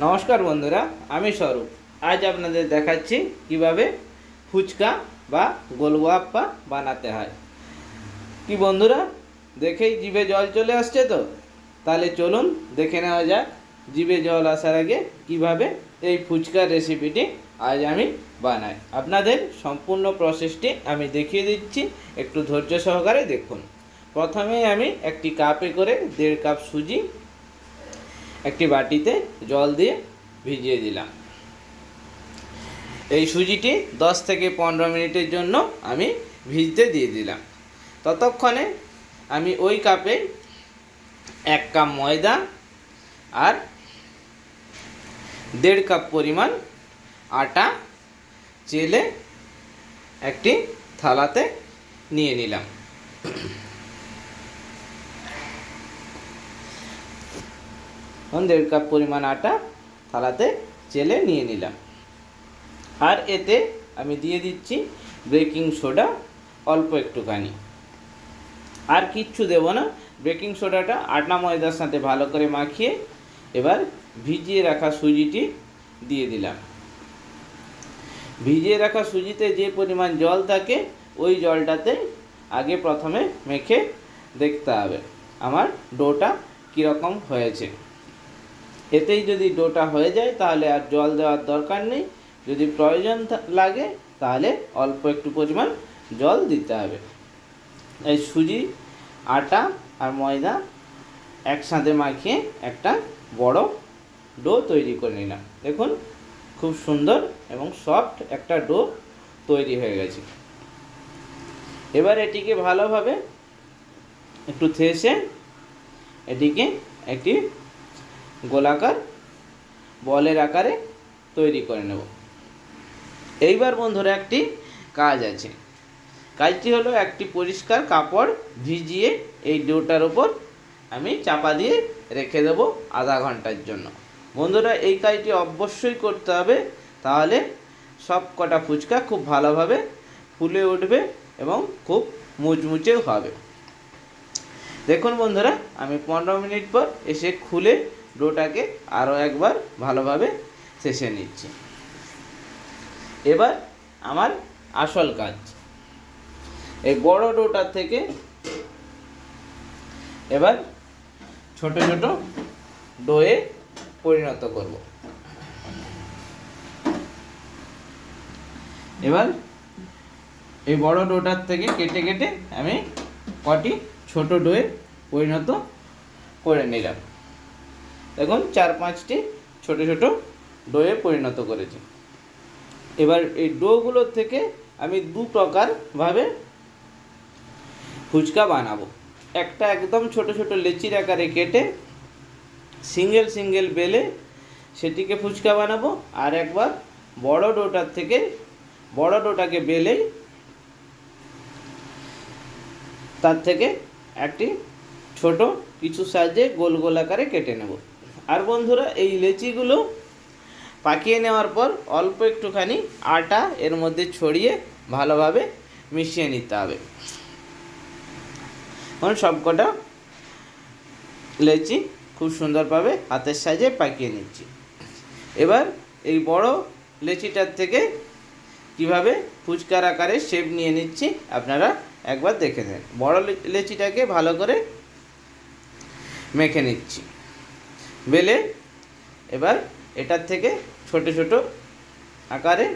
নমস্কার বন্ধুরা, আমি স্বরূপ। আজ আপনাদের দেখাচ্ছি কীভাবে ফুচকা বা গোলগোয়াপ্পা বানাতে হয়। কি বন্ধুরা, দেখেই জিভে জল চলে আসছে তো? তাহলে চলুন দেখে নেওয়া যাক জিভে জল আসার আগে কীভাবে এই ফুচকার রেসিপিটি আজ আমি বানাই। আপনাদের সম্পূর্ণ প্রসেসটি আমি দেখিয়ে দিচ্ছি, একটু ধৈর্য সহকারে দেখুন। প্রথমে আমি একটি কাপে করে দেড় কাপ সুজি একটি বাটিতে জল দিয়ে ভিজিয়ে দিলাম। এই সুজিটি দশ থেকে পনেরো মিনিটের জন্য আমি ভিজতে দিয়ে দিলাম। ততক্ষণে আমি ওই কাপে এক কাপ ময়দা আর দেড় কাপ পরিমাণ আটা চেলে একটি থালাতে নিয়ে নিলাম। এখন দেড় কাপ পরিমাণ আটা থালাতে চেলে নিয়ে নিলাম। আর এতে আমি দিয়ে দিচ্ছি বেকিং সোডা অল্প একটুখানি। আর কিচ্ছু দেবো না, বেকিং সোডাটা আটা ময়দার সাথে ভালো করে মাখিয়ে এবার ভিজিয়ে রাখা সুজিটি দিয়ে দিলাম। ভিজিয়ে রাখা সুজিতে যে পরিমাণ জল থাকে, ওই জলটাতে আগে প্রথমে মেখে দেখতে হবে আমার ডোটা কীরকম হয়েছে। এতেই যদি ডোটা হয়ে যায়, তাহলে আর জল দেওয়ার দরকার নেই। যদি প্রয়োজন লাগে, তাহলে অল্প একটু পরিমাণ জল দিতে হবে। এই সুজি, আটা আর ময়দা একসাথে মাখিয়ে একটা বড় ডো তৈরি করে নিলাম। দেখুন, খুব সুন্দর এবং সফট একটা ডো তৈরি হয়ে গেছে। এবার এটিকে ভালোভাবে একটু থেসে এটিকে একটি গোলাকার বলের আকারে তৈরি করে নেব। এইবার বন্ধুরা একটি কাজ আছে। কাজটি হলো একটি পরিষ্কার কাপড় ভিজিয়ে এই ডোটার ওপর আমি চাপা দিয়ে রেখে দেব আধা ঘণ্টার জন্য। বন্ধুরা, এই কাজটি অবশ্যই করতে হবে। তাহলে সব কটা ফুচকা খুব ভালোভাবে ফুলে উঠবে এবং খুব মুচমুচেও হবে। দেখুন বন্ধুরা, আমি পনেরো মিনিট পর এসে খুলে ডোটাকে আরও একবার ভালোভাবে শেষে নিচ্ছি। এবার আমার আসল কাজ। এই বড় ডোটার থেকে এবার ছোট ছোট ডোয়ে পরিণত করব। এবার এই বড় ডোটার থেকে কেটে কেটে আমি কটি ছোট ডোয়ে পরিণত করে নিলাম। দেখুন, চার পাঁচটি ছোট ছোট ডোয়ে পরিণত করেছি। এবার এই ডোগুলোর থেকে আমি দু প্রকারভাবে ফুচকা বানাবো। একটা একদম ছোট ছোট লেচির আকারে কেটে সিঙ্গেল সিঙ্গেল বেলে সেটিকে ফুচকা বানাবো। আর একবার বড় ডোটার থেকে বড় ডোটাকে বেলেই তার থেকে একটি ছোট কিছু সাহায্যে গোল গোল আকারে কেটে নেব। আর বন্ধুরা, এই লেচিগুলো পাকিয়ে নেওয়ার পর অল্প একটুখানি আটা এর মধ্যে ছড়িয়ে ভালোভাবে মিশিয়ে নিতে হবে। এখন সবকটা লেচি খুব সুন্দরভাবে হাতের সাহায্যে পাকিয়ে নিচ্ছি। এবার এই বড় লেচিটার থেকে কীভাবে ফুচকার আকারে শেপ নিয়ে নিচ্ছি, আপনারা একবার দেখে নেন। বড় লেচিটাকে ভালো করে মেখে নিচ্ছি। বেলে এবার এটার থেকে ছোট ছোট আকারে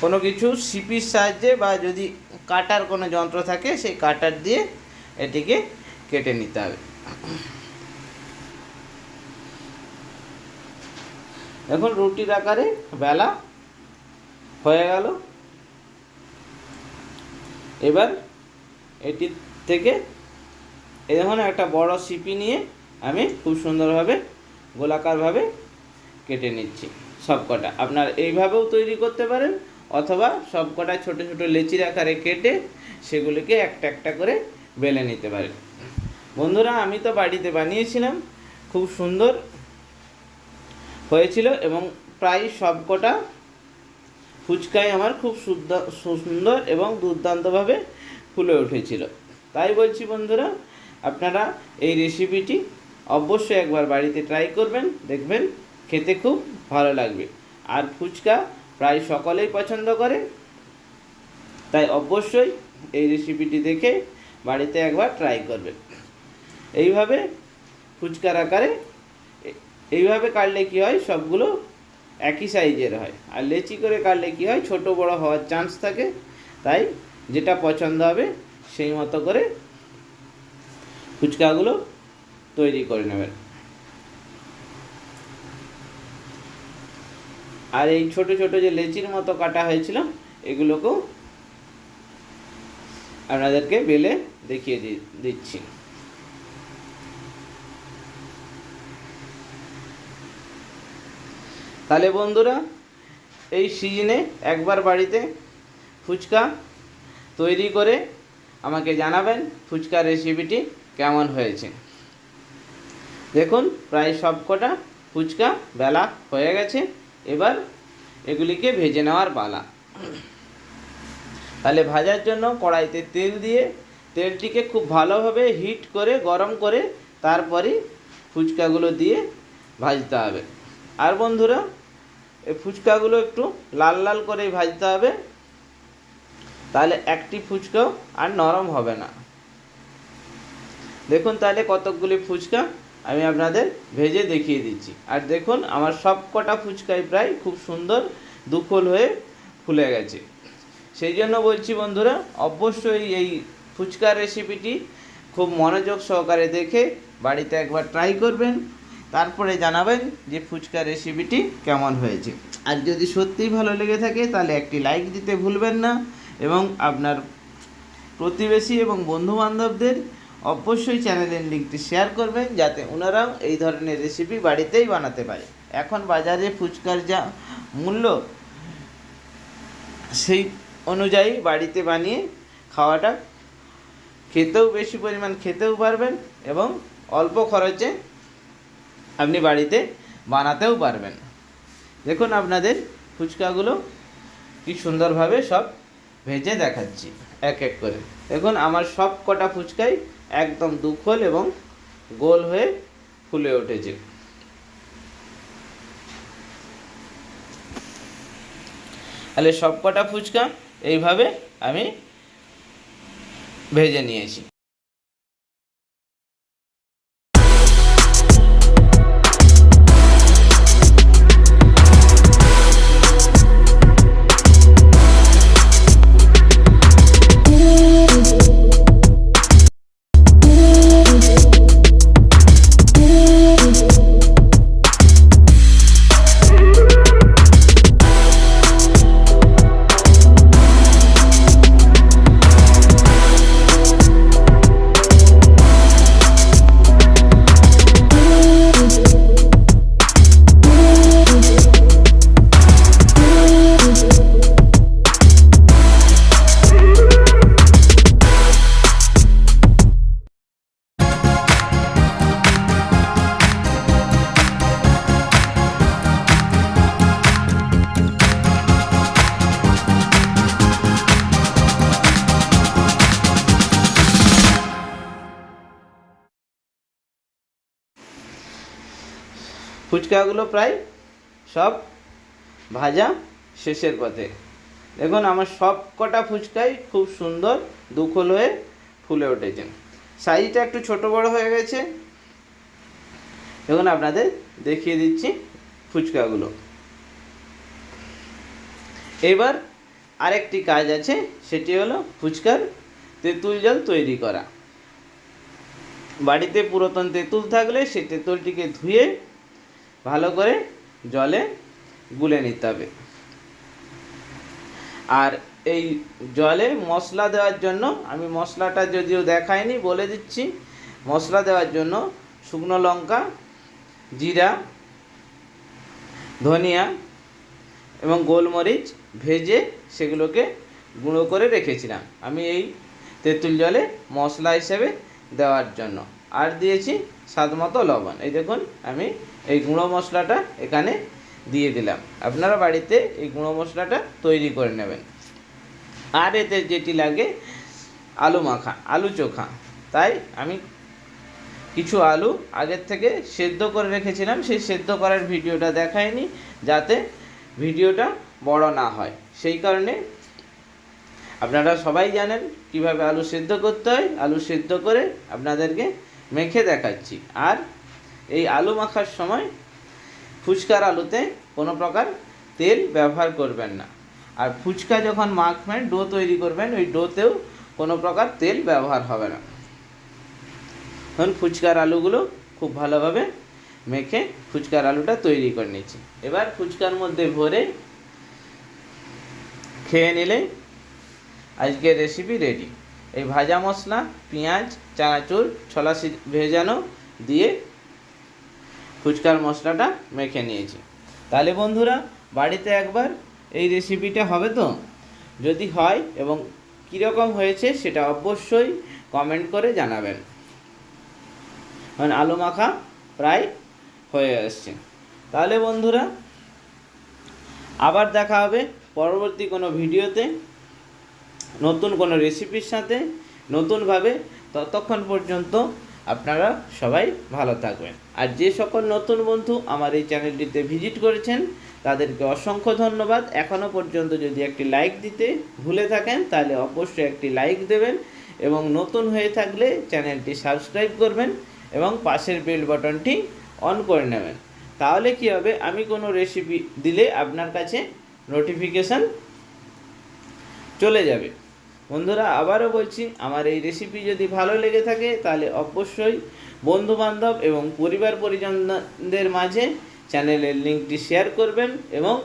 কোনো কিছু সিপির সাহায্যে বা যদি কাটার কোনো যন্ত্র থাকে, সেই কাটার দিয়ে এটিকে কেটে নিতে হবে। এখন রুটির আকারে বেলা হয়ে গেল। এবার এটি থেকে এই দেখুন একটা বড় সিপি নিয়ে আমি খুব সুন্দরভাবে গোলাকারভাবে কেটে নিচ্ছি সবকটা। আপনার এইভাবেও তৈরি করতে পারেন অথবা সবকটা ছোট ছোট লেচির আকারে কেটে সেগুলিকে একটা একটা করে বেলে নিতে পারেন। বন্ধুরা, আমি তো বাড়িতে বানিয়েছিলাম, খুব সুন্দর হয়েছিল এবং প্রায় সবকটা ফুচকাই আমার খুব সুন্দর এবং দুর্দান্তভাবে ফুলে উঠেছিল। তাই বলছি বন্ধুরা, আপনারা এই রেসিপিটি অবশ্যই একবার বাড়িতে ট্রাই করবেন, দেখবেন খেতে খুব ভালো লাগবে। আর ফুচকা প্রায় সকলেই পছন্দ করে, তাই অবশ্যই এই রেসিপিটি দেখে বাড়িতে একবার ট্রাই করবেন। এইভাবে ফুচকার আকারে, এইভাবে কাটলে কি হয়, সবগুলো একই সাইজের হয়। আর লেচি করে কাটলে কি হয়, ছোট বড় হওয়ার চান্স থাকে, তাই যেটা পছন্দ হবে সেই মতো করে ফুচকাগুলো তৈরি করে নেবেন। আর এই ছোট ছোট যে লেচির মতো কাটা হয়েছিল, এগুলোকেও আপনাদেরকে বেলে দেখিয়ে দিচ্ছি। তাহলে বন্ধুরা, এই সিজনে একবার বাড়িতে ফুচকা তৈরি করে আমাকে জানাবেন ফুচকার রেসিপিটি কেমন হয়েছে। দেখুন, প্রায় সব কটা ফুচকা বেলা হয়ে গেছে। এবার এগুলিকে ভেজে নেওয়ার পালা। তাহলে ভাজার জন্য কড়াইতে তেল দিয়ে তেলটিকে খুব ভালোভাবে হিট করে, গরম করে তারপরে ফুচকাগুলো দিয়ে ভাজতে হবে। আর বন্ধুরা, এই ফুচকাগুলো একটু লাল লাল করে ভাজতে হবে। তাহলে একটি ফুচকাও আর নরম হবে না। দেখুন তাহলে কতকগুলি ফুচকা আমি আপনাদের ভেজে দেখিয়ে দিচ্ছি। আর দেখুন, আমার সব কটা ফুচকাই প্রায় খুব সুন্দর দুফল হয়ে ফুলে গেছে। সেই জন্য বলছি বন্ধুরা, অবশ্যই এই ফুচকার রেসিপিটি খুব মনোযোগ সহকারে দেখে বাড়িতে একবার ট্রাই করবেন। তারপরে জানাবেন যে ফুচকার রেসিপিটি কেমন হয়েছে। আর যদি সত্যিই ভালো লেগে থাকে, তাহলে একটি লাইক দিতে ভুলবেন না। এবং আপনার প্রতিবেশী এবং বন্ধু বান্ধবদের অবশ্যই চ্যানেলের লিঙ্কটি শেয়ার করবেন, যাতে ওনারাও এই ধরনের রেসিপি বাড়িতেই বানাতে পারে। এখন বাজারে ফুচকার যা মূল্য, সেই অনুযায়ী বাড়িতে বানিয়ে খাওয়াটা খেতেও বেশি পরিমাণ খেতেও পারবেন এবং অল্প খরচে আপনি বাড়িতে বানাতেও পারবেন। দেখুন আপনাদের ফুচকাগুলো কি সুন্দরভাবে সব ভেজে দেখাচ্ছি, এক এক করে। দেখুন আমার সব কটা ফুচকাই একদম দুখোল এবং গোল হয়ে ফুলে উঠেছে। তাহলে সবকটা ফুচকা এইভাবে আমি ভেজে নিয়েছি। ফুচকাগুলো প্রায় সব ভাজা শেষের পথে। দেখুন, আমার সব কটা ফুচকাই খুব সুন্দর দুখোল হয়ে ফুলে উঠেছে। সাইজটা একটু ছোট বড় হয়ে গেছে। দেখুন, আপনাদের দেখিয়ে দিচ্ছি ফুচকাগুলো। এবার আরেকটি কাজ আছে, সেটি হলো ফুচকার তেঁতুল জল তৈরি করা। বাড়িতে পুরাতন তেঁতুল থাকলে সেই তেঁতুলটিকে ধুয়ে ভালো করে জলে গুলে নিতে হবে। আর এই জলে মশলা দেওয়ার জন্য, আমি মশলাটা যদিও দেখাইনি, বলে দিচ্ছি। মশলা দেওয়ার জন্য শুকনো লঙ্কা, জিরা, ধনিয়া এবং গোলমরিচ ভেজে সেগুলোকে গুঁড়ো করে রেখেছিলাম। আমি এই তেঁতুল জলে মশলা হিসেবে দেওয়ার জন্য। আর দিয়েছি স্বাদ মতো লবণ। এই দেখুন, আমি এই গুঁড়ো মশলাটা এখানে দিয়ে দিলাম। আপনারা বাড়িতে এই গুঁড়ো মশলাটা তৈরি করে নেবেন। আর এতে যেটি লাগে, আলু মাখা, আলু চোখা। তাই আমি কিছু আলু আগের থেকে সেদ্ধ করে রেখেছিলাম, সেই সেদ্ধ করার ভিডিওটা দেখায়নি, যাতে ভিডিওটা বড় না হয়। সেই কারণে আপনারা সবাই জানেন কীভাবে আলু সেদ্ধ করতে হয়। আলু সেদ্ধ করে আপনাদেরকে মেখে দেখাচ্ছি। আর এই আলু মাখার সময় ফুচকার আলুতে কোনো প্রকার তেল ব্যবহার করবেন না। আর ফুচকা যখন মাখবেন, ডো তৈরি করবেন, ওই ডোতেও কোনো প্রকার তেল ব্যবহার হবে না। এখন ফুচকার আলুগুলো খুব ভালোভাবে মেখে ফুচকার আলুটা তৈরি করে নিচ্ছি। এবার ফুচকার মধ্যে ভরে খেয়ে নিলে আজকের রেসিপি রেডি এই ভাজা মশলা, পেঁয়াজ, চানাচুর, ছোলা ভেজানো দিয়ে ফুচকার মশলাটা মেখে নিয়েছি। তাহলে বন্ধুরা, বাড়িতে একবার এই রেসিপিটা হবে তো? যদি হয় এবং কীরকম হয়েছে সেটা অবশ্যই কমেন্ট করে জানাবেন। কারণ আলু মাখা প্রায় হয়ে আসছে তাহলে বন্ধুরা, আবার দেখা হবে পরবর্তী কোনো ভিডিওতে। নতুন কোনো রেসিপির সাথে নতুনভাবে ততক্ষণ পর্যন্ত আপনারা সবাই ভালো থাকবেন। আর যে সকল নতুন বন্ধু আমার এই চ্যানেলটিতে ভিজিট করেছেন, তাদেরকে অসংখ্য ধন্যবাদ। এখনও পর্যন্ত যদি একটি লাইক দিতে ভুলে থাকেন, তাহলে অবশ্যই একটি লাইক দেবেন এবং নতুন হয়ে থাকলে চ্যানেলটি সাবস্ক্রাইব করবেন এবং পাশের বেল বাটনটি অন করে নেবেন। তাহলে কি হবে? আমি কোনো রেসিপি দিলে আপনার কাছে নোটিফিকেশান চলে যাবে। বন্ধুরা, আবারও বলছি, আমার এই রেসিপি যদি ভালো লেগে থাকে, তাহলে অবশ্যই বন্ধু বান্ধব এবং পরিবার পরিজনদের মাঝে চ্যানেলের লিঙ্কটি শেয়ার করবেন এবং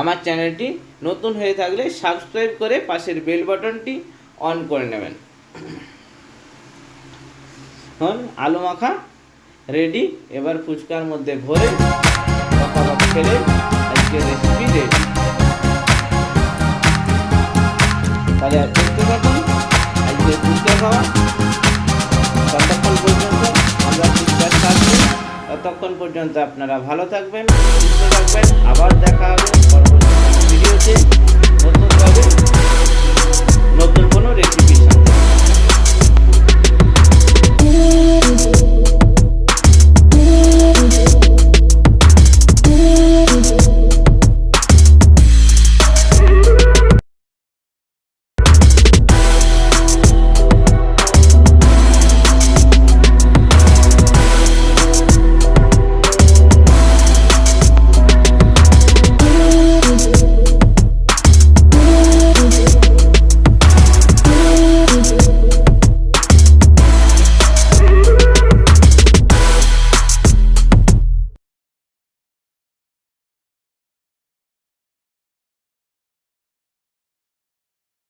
আমার চ্যানেলটি নতুন হয়ে থাকলে সাবস্ক্রাইব করে পাশের বেল বাটনটি অন করে নেবেন। এখন আলু মাখা রেডি এবার ফুচকার মধ্যে ভরে খেলে আজকে রেসিপি রেডি তাহলে দেখতে থাকুন। আজকে ফুচকা খাওয়া। ততক্ষণ পর্যন্ত আমরা ঠিকঠাক থাকব ততক্ষণ পর্যন্ত আপনারা ভালো থাকবেন, সুস্থ থাকবেন। আবার